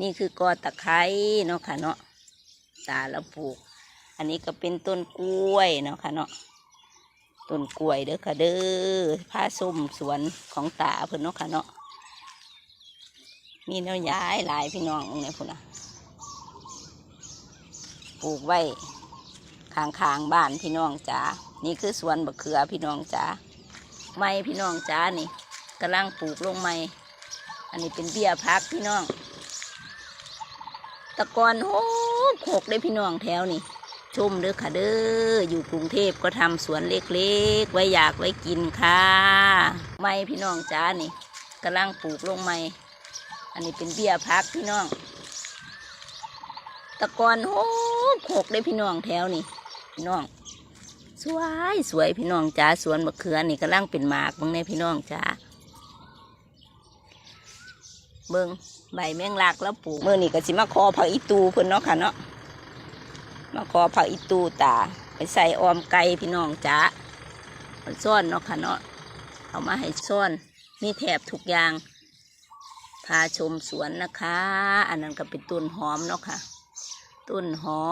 นี่คือกอตะไคร้เนาะค่ะเนาะตาแล้วปลูก อันนี้ก็เป็นต้นกล้วยเนาะค่ะเนาะต้นกล้วยเด้อค่ะเด้อผ้าส้มสวนของตาเพิ่นเนาะค่ะเนาะมีแนวย้ายหลายพี่น้องเนี่ยพุ่นนะปลูกไว้ข้างๆบ้านพี่น้องจ๋านี่คือสวนบะเขือพี่น้องจ๋าไม้พี่น้องจ๋านี่กำลังปลูกลงไม้อันนี้เป็นเบี้ยพักพี่น้อง ตะกอนโหกหกได้พี่น้องแถวนี่ชมเด้อค่ะเด้ออยู่กรุงเทพก็ทำสวนเล็กๆ ไว้อยากไว้กินค่ะไม่พี่น้องจ้านี่กำลังปลูกลงไม่อันนี้เป็นเบี้ยพักพี่น้อง ตะกอนโหกหกได้พี่น้องแถวนี่พี่น้อง สวยสวยพี่น้องจ้าสวนมะเขือนี่กำลังเป็นหมากบางในพี่น้องจ้า เบิงใบแมงลักแล้วปลูกเมื่อนี่ก็สิมาคอผักอีตูเพิ่นเนาะค่ะเนาะมาคอผักอีตูตาไปใส่ออมไก่พี่น้องจ้าซ่อนเนาะค่ะเนาะเอามาให้ซ่อนมีแถบทุกอย่าง พาชมสวนนะคะ อันนั้นก็เป็นต้นหอมเนาะค่ะต้นหอ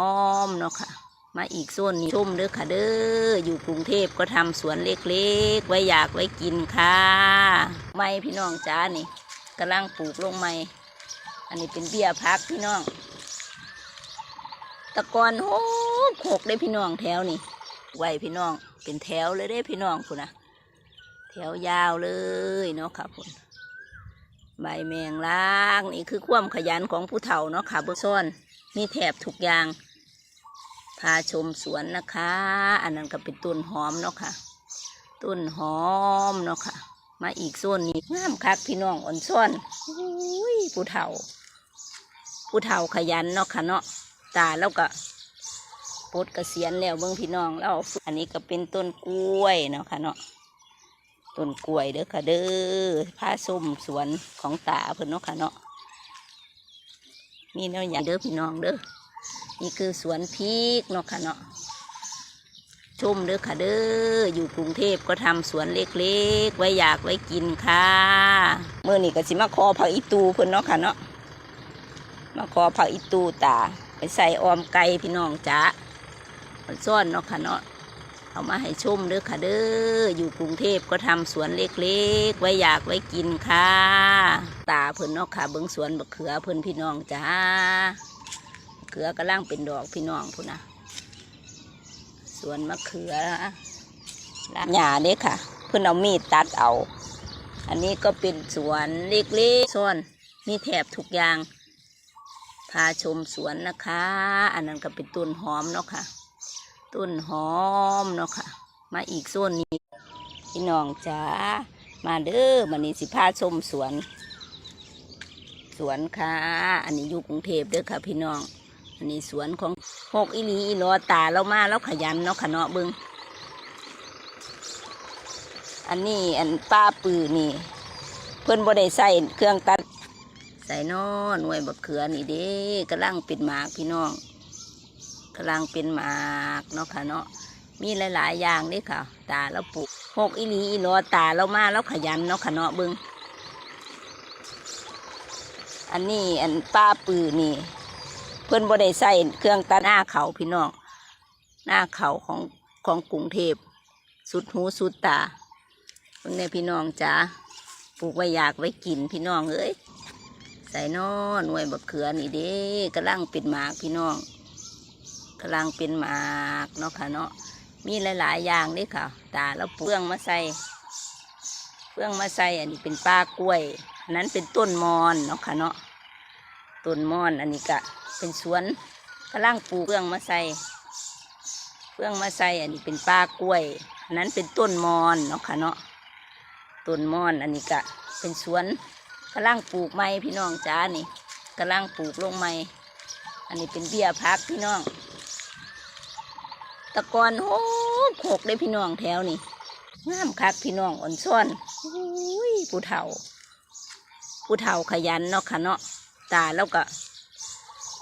มเนาะค่ะ มาอีกโซนนี้ชมเด้อค่ะเด้ออยู่กรุงเทพก็ทำสวนเล็กๆ ไว้อยากไว้กินค่ะ ไม่พี่น้องจ้านี่ กำลังปลูกลงใหม่ อันนี้เป็นเบี้ยพักพี่น้อง ตะกอนโหกหกได้พี่น้องแถวนี่ไว้พี่น้อง เป็นแถวเลยได้พี่น้องคุณนะแถวยาวเลยเนาะค่ะคุณใบแมงลางนี่คือความขยันของผู้เฒ่าเนาะค่ะเบื้องซ่อนมีแถบทุกอย่างพาชมสวนนะคะ อันนั้นก็เป็นต้นหอมเนาะค่ะต้นหอมเนาะค่ะ มาอีกโซนนี้งามคักพี่น้องอ่อนซ่อนอุ้ยผู้เฒ่า ผู้เฒ่าขยันเนาะค่ะเนาะตาแล้วก็ปลดเกษียณแล้วเบิ่งพี่น้องแล้วอันนี้ก็เป็นต้นกล้วยเนาะค่ะเนาะต้นกล้วยเด้อค่ะเด้อผ้าส้มสวนของตาเพิ่นเนาะค่ะเนาะมีแนวอย่างเด้อพี่น้องเด้อนี่คือสวนพริกเนาะค่ะเนาะ ชมเด้อค่ะเด้ออยู่กรุงเทพก็ทำสวนเล็กๆ ไว้อยากไว้กินค่ะเมื่อนี้ก็สิมาคอผักอีตูเพิ่นเนาะค่ะเนาะมาคอผักอีตูตาไปใส่ออมไก่พี่น้องจ้ามันซ่อนเนาะค่ะเนาะเอามาให้ชมเด้อค่ะเด้ออยู่กรุงเทพก็ทำสวนเล็กๆ ไว้อยากไว้กินค่ะ ตาเพิ่นเนาะค่ะเบิ้งสวนบักเขือเพิ่นพี่น้องจ้าเขือกำลังเป็นดอกพี่น้องพุ่นนะ วนมะเขือลากหญ้าเด้ค่ะ เพื่อนเอามีดตัดเอา อันนี้ก็เป็นสวนเล็กๆส่วนมีแถบทุกอย่าง พาชมสวนนะคะ อันนั้นก็เป็นต้นหอมเนาะค่ะ ต้นหอมเนาะค่ะ มาอีกโซนนี้พี่น้องจ๋ามาเด้อมันนี้สิพาชมสวน สวนค่ะ อันนี้อยู่กรุงเทพเด้อค่ะพี่น้อง อันนี้สวนของหกอีหลีอีหลอตาเรามาแล้วขยันเนาะขะเนาะเบิงอันนี้อันป้าปือนี่ เพิ่อนบ่ได้ใส่เครื่องตัด ใส่นอหน่วยบักเขือนี่เด้กำลังเป็นหมากพี่น้องกำลังเป็นหมากเนาะค่ะเนาะมีหลาย ๆ อย่างเด้ค่ะ ตาเราปลูกหกอีหลีอีหลอตาเรามาแล้วขยันเนาะค่ะเนาะเบิงอันนี้อันป้าปือนี่ เพิ่นบ่ได้ใส่เครื่องตัดหน้าเขาพี่น้องหน้าเขาของของกรุงเทพสุดหูสุดตาเพิ่นในพี่น้องจ้าปลูกไว้อยากไว้กินพี่น้องเอ้ยใส่นอหน่วยบักเขือนี่เด้กำลังเป็นหมากพี่น้องกำลังเป็นหมากเนาะค่ะเนาะมีหลาย ๆ อย่างเด้ค่ะ ตาแล้วเปลืองมาใส่เฟื่องมาใส่อันนี้เป็นป้ากล้วยนนั้นเป็นต้นมอนเนาะค่ะเนาะ ต้นมอนอันนี้ก็เป็นสวนกำลังปลูกเฟื่องมาใส่เฟื่องมาใส่อันนี้เป็นป้ากล้วยอันนั้นเป็นต้นมอนเนาะค่ะเนาะต้นมอนอันนี้ก็เป็นสวนกำลังปลูกไม้พี่น้องจ้านี่กำลังปลูกลงไม้อันนี้เป็นเบี้ยพักพี่น้อง ตะกอนโหกหกได้พี่น้องแถวนี่งามคักพี่น้องอ่อนซ่อนอุ้ยผู้เฒ่า ผู้เฒ่าขยันเนาะค่ะเนาะ ตาแล้วก็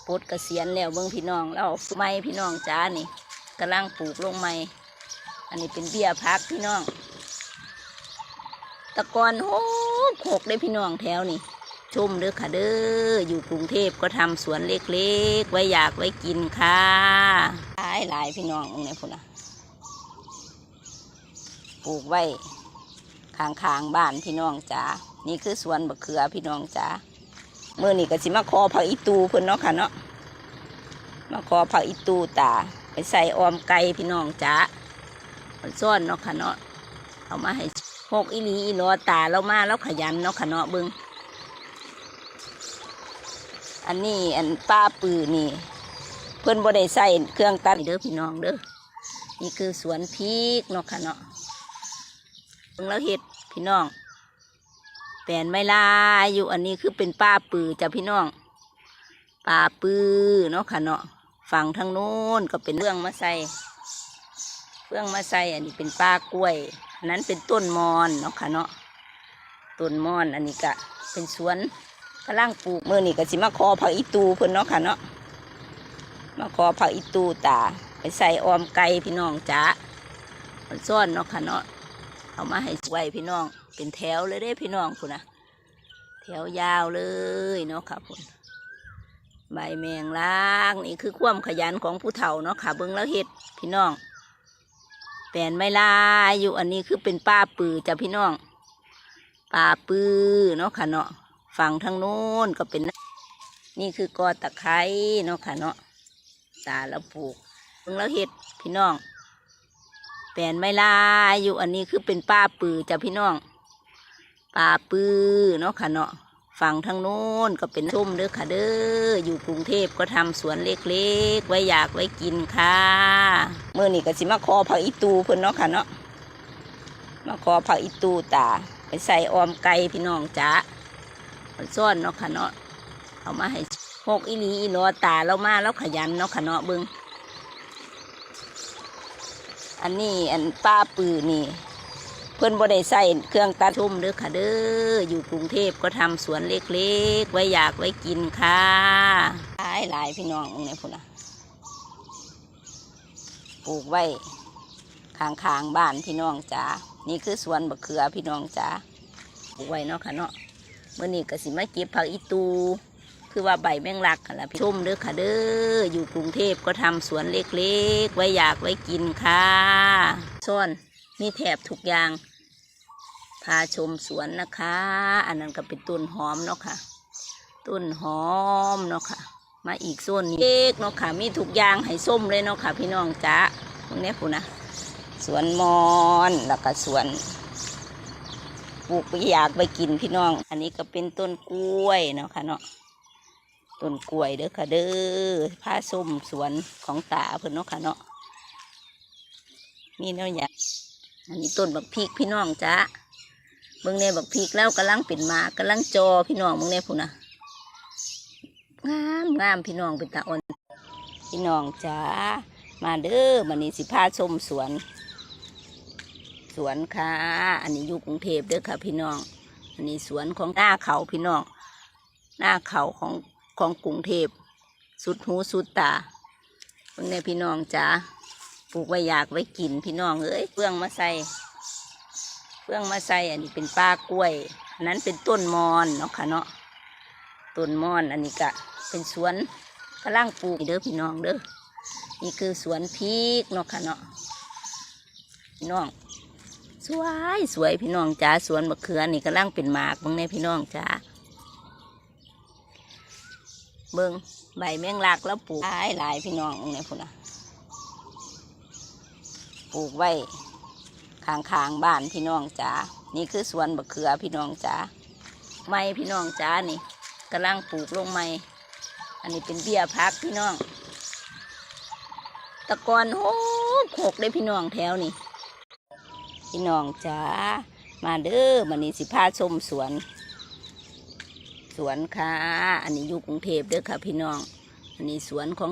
ปลดเกษียณแล้วเบิ่งพี่น้องแล้วไม้พี่น้องจ้านี่กำลังปลูกลงไม้อันนี้เป็นเบี้ยพักพี่น้อง ตะกอนโหกหกได้พี่น้องแถวนี่ชมเด้อค่ะเด้ออยู่กรุงเทพก็ทำสวนเล็กๆ ไว้อยากไว้กินค่ะหลายหลายพี่น้องเนี่ยพุ่นนะปลูกไว้ข้างๆบ้านพี่น้องจ๋านี่คือสวนบะเขือพี่น้องจ๋า เมื่อนี่ก็สิมาขอผักอีตูเพิ่นเนาะค่ะเนาะมาขอผักอีตูตาไปใส่ออมไก่พี่น้องจ๋าซ่อนเนาะค่ะเนาะเอามาให้หกอีลีอีหลอตาเรามาแล้วขยันเนาะค่ะเนาะเบิงอันนี้อันป้าปือนี่ เพื่อนบ่ได้ใส่เครื่องตัดเด้อพี่น้องเด้อนี่คือสวนพริกเนาะค่ะเนาะเบิ่งแล้วเห็ดพี่น้อง ลนไม่ลายอยู่อันนี้คือเป็นป้าปือจ้ะพี่น้องป้าปือเนาะค่ะเนาะฝั่งทางโน้นก็เป็นเรื่องมาใส่เรื่องมาใส่อันนี้เป็นป้ากล้วยอันนั้นเป็นต้นมอนเนาะค่ะเนาะต้นมอนอันนี้ก็เป็นสวนกำลังปลูกเมื่อนี่ก็สิมาขอผักอีตูเพิ่นเนาะค่ะเนาะมาขอผักอีตูตาไปใส่ออมไก่พี่น้องจ้ามันซ่อนเนาะค่ะเนาะเอามาให้ไว้พี่น้อง เป็นแถวเลยเด้พี่น้องคุณนะแถวยาวเลยเนาะค่ะพุ่นใบแมงล่างนี่คือความขยันของผู้เฒ่าเนาะค่ะเบิ้งแล้วเห็ดพี่น้องแปนไม่ลายอยู่อันนี้คือเป็นป้าปือจ้ะพี่น้องป้าปือเนาะค่ะเนาะฝั่งทางโน้นก็เป็น นี่คือกอตะไคร้เนาะค่ะเนาะตาแล้วปลูกเพิ่งแล้วเห็ดพี่น้องแปนไม่ลายอยู่อันนี้คือเป็นป้าปือจ้ะพี่น้อง ป้าปื้อเนาะค่ะเนาะฝั่งทางโน้นก็เป็นส้มเด้อค่ะเด้ออยู่กรุงเทพก็ทำสวนเล็กๆ ไว้อยากไว้กินค่ะเมื่อนี่ก็สิมาขอผักอีตูเพิ่นเนาะค่ะเนาะมาขอผักอีตูตาไปใส่ออมไก่พี่น้องจ้ามันซ่อนเนาะค่ะเนาะเอามาให้หกอีหลีอีหลอตาเรามาแล้วขยันเนาะค่ะเนาะเบิงอันนี้อันป้าปือนี่ พื่อนบ่ได้ใส่เครื่องตัดชุ่มเด้อค่ะเด้ออยู่กรุงเทพก็ทำสวนเล็กๆ ไว้อยากไว้กินค่ะหลายหลายพี่น้องเนี่ยพุ่นนะปลูกไว้ข้างๆบ้านพี่น้องจ๋านี่คือสวนบะเขือพี่น้องจ๋าปลูกไว้เนาะค่ะเนาะเมื่อนี้ก็สิมาเก็บผักอีตูคือว่าใบแมงลักค่ะละพี่ชมเด้อค่ะเด้ออยู่กรุงเทพก็ทำสวนเล็กๆ ไว้อยากไว้กินค่ะซ่อนมีแถบทุกอย่าง พาชมสวนนะคะ อันนั้นก็เป็นต้นหอมเนาะค่ะ ต้นหอมเนาะค่ะ มาอีกโซนนี้เล็กเนาะค่ะ มีทุกอย่างให้ส้มเลยเนาะค่ะ พี่น้องจ้าตรงนี้พูนะ สวนมอนแล้วก็สวนปลูกไปอยากไปกินพี่น้อง อันนี้ก็เป็นต้นกล้วยเนาะค่ะเนาะ ต้นกล้วยเด้อค่ะเด้อ ผ้าส้มสวนของตาเพิ่อนเนาะค่ะเนาะ มีแนวอย่างอันนี้ต้นบักพริกพี่น้องจ้า เบิ่งในบักพริกแล้วกำลังเป็นมากกำลังจอพี่น้องเบิ่งในพูนนะงามงามพี่น้องเป็นตาอ่อนพี่น้องจ้ามาเด้อมันนี้สิพาชมสวน สวนค่ะ อันนี้อยู่กรุงเทพเด้อค่ะ พี่น้อง อันนี้สวนของหน้าเขาพี่น้อง หน้าเขาของของกรุงเทพสุดหูสุดตาเพิ่งในพี่น้องจ้าปลูกไว้อยากไว้กินพี่น้องเอ้ยเฟื่องมาใส่ ฟื่องมาใส่อันนี้เป็นป้ากล้วย อันนั้นเป็นต้นมอนเนาะค่ะเนาะต้นมอนอันนี้ก็เป็นสวนกำลังปลูกเด้อพี่น้องเด้อนี่คือสวนพริกเนาะค่ะเนาะพี่น้อง สวยสวยพี่น้องจ้าสวนมะเขือนี่กำลังเป็นหมากบิ่งในพี่น้องจ้าเบิ่งใบแมงลักแล้วปลูกหลายหลายพี่น้องเนี่ยพุ่นนะปลูกไว้ ข้างบ้านพี่น้องจ้านี่คือสวนมะเขือพี่น้องจ้าไม้พี่น้องจ้านี่กำลังปลูกลงไม้อันนี้เป็นเบี้ยพักพี่น้อง ตะกอนโหกโขกเลยพี่น้องแถวนี่พี่น้องจ้ามาเด้อมันนี้สิพาชมสวน สวนค่ะ อันนี้อยู่กรุงเทพเด้อค่ะ พี่น้อง อันนี้สวนของ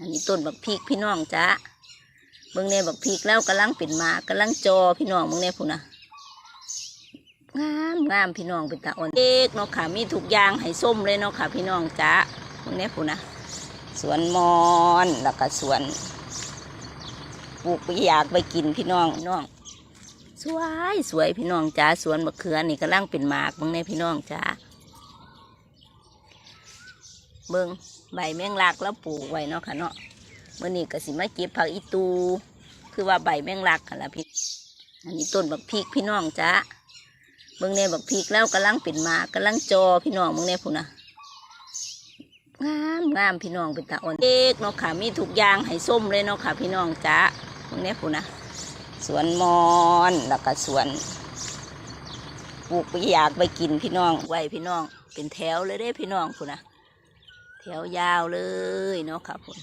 อันนี้ต้นบักพริกพี่น้องจ้า เบิ่งในบักพริกแล้วกำลังเป็นมากกำลังจอพี่น้องเบิ่งในพูนนะงามงามพี่น้องเป็นตาอ่อนเล็กเนาะค่ะมีทุกอย่างให้ส้มเลยเนาะค่ะ พี่น้องจ้าเบิ่งในพูนนะสวนมอนแล้วก็สวนปลูกไปอยากไปกินพี่น้องน้อง สวยสวยพี่น้องจ้าสวนมะเขือนี่กำลังเป็นมากบางในพี่น้องจ้าเบิงใบแมงลักแล้วปลูกไว้เนาะค่ะเนาะ เมื่อนี้ก็สิมาเก็บผักอีตู คือว่าใบแมงลักค่ะละพี่อันนี้ต้นบักพริกพี่น้องจ้าเบิ่งในบักพริกแล้วกำลังเป็นมากกำลังจอพี่น้องเบิ่งในพูนนะงามงามพี่น้องเป็นตาอ่อนเอกเนาะค่ะมีทุกอย่างให้ส้มเลยเนาะค่ะ พี่น้องจ้าเบิ่งในพูนนะสวนมอนแล้วก็สวนปลูกไปอยากไปกินพี่น้องไว้พี่น้อง เป็นแถวเลยเด้พี่น้องพูนนะแถวยาวเลยเนาะค่ะพูน